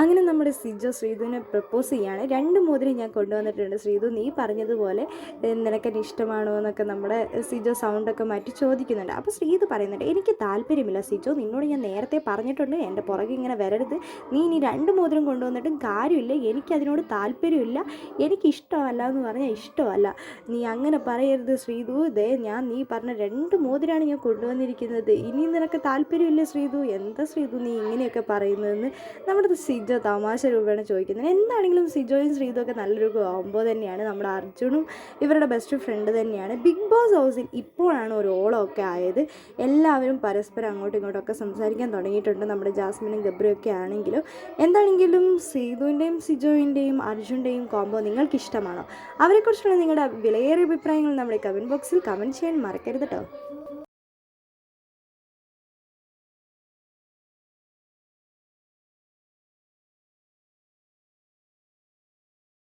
അങ്ങനെ നമ്മുടെ സിജോ ശ്രീധുവിനെ പ്രപ്പോസ് ചെയ്യാണ്. രണ്ട് മോതിരം ഞാൻ കൊണ്ടുവന്നിട്ടുണ്ട് ശ്രീധു. നീ പറഞ്ഞതുപോലെ നിനക്കെന്നെ ഇഷ്ടമാണോ എന്നൊക്കെ നമ്മുടെ സിജോ സൗണ്ടൊക്കെ മാറ്റി ചോദിക്കുന്നുണ്ട്. അപ്പോൾ ശ്രീധു പറയുന്നുണ്ട് എനിക്ക് താല്പര്യമില്ല സിജോ. നിന്നോട് ഞാൻ നേരത്തെ പറഞ്ഞിട്ടുണ്ട്. എന്റെ പുറകെ ഇങ്ങനെ വരരുത്. നീ ഇനി രണ്ട് മോതിരം കൊണ്ടുവന്നിട്ടും കാര്യമില്ല. എനിക്കതിനോട് താല്പര്യമില്ല. എനിക്കിഷ്ടമല്ല എന്ന് പറഞ്ഞാൽ ഇഷ്ടമല്ല. നീ അങ്ങനെ പറയരുത് ശ്രീധു. ദേ ഞാൻ നീ പറഞ്ഞ രണ്ട് മോതിരാണ് ഞാൻ കൊണ്ടുവന്നിരിക്കുന്നത്. ഇനി നിനക്ക് താല്പര്യമില്ല ശ്രീധു. എന്താ ശ്രീധു നീ ഇങ്ങനെയൊക്കെ പറയുന്നതെന്ന്? നമ്മുടെ സിജോ തമാശ രൂപേണ ചോദിക്കുന്നത്. എന്താണെങ്കിലും സിജോയും ശ്രീതും ഒക്കെ നല്ലൊരു കോമ്പോ തന്നെയാണ്. നമ്മുടെ അർജുനും ഇവരുടെ ബെസ്റ്റ് ഫ്രണ്ട് തന്നെയാണ്. ബിഗ് ബോസ് ഹൗസിൽ ഇപ്പോഴാണ് ഒരു ഓളമൊക്കെ ആയത്. എല്ലാവരും പരസ്പരം അങ്ങോട്ടും ഇങ്ങോട്ടും ഒക്കെ സംസാരിക്കാൻ തുടങ്ങിയിട്ടുണ്ട്. നമ്മുടെ ജാസ്മിനും ഗബ്രിയും ഒക്കെ ആണെങ്കിലും എന്താണെങ്കിലും സീതുവിന്റെയും സിജോയിന്റെയും അർജുന്റെയും കോംബോ നിങ്ങൾക്ക് ഇഷ്ടമാണോ അവരെക്കുറിച്ചുള്ള നിങ്ങളുടെ വിലയേറിയ അഭിപ്രായങ്ങൾ നമ്മുടെ കമന്റ് ബോക്സിൽ കമന്റ് ചെയ്യാൻ മറക്കരുത് കേട്ടോ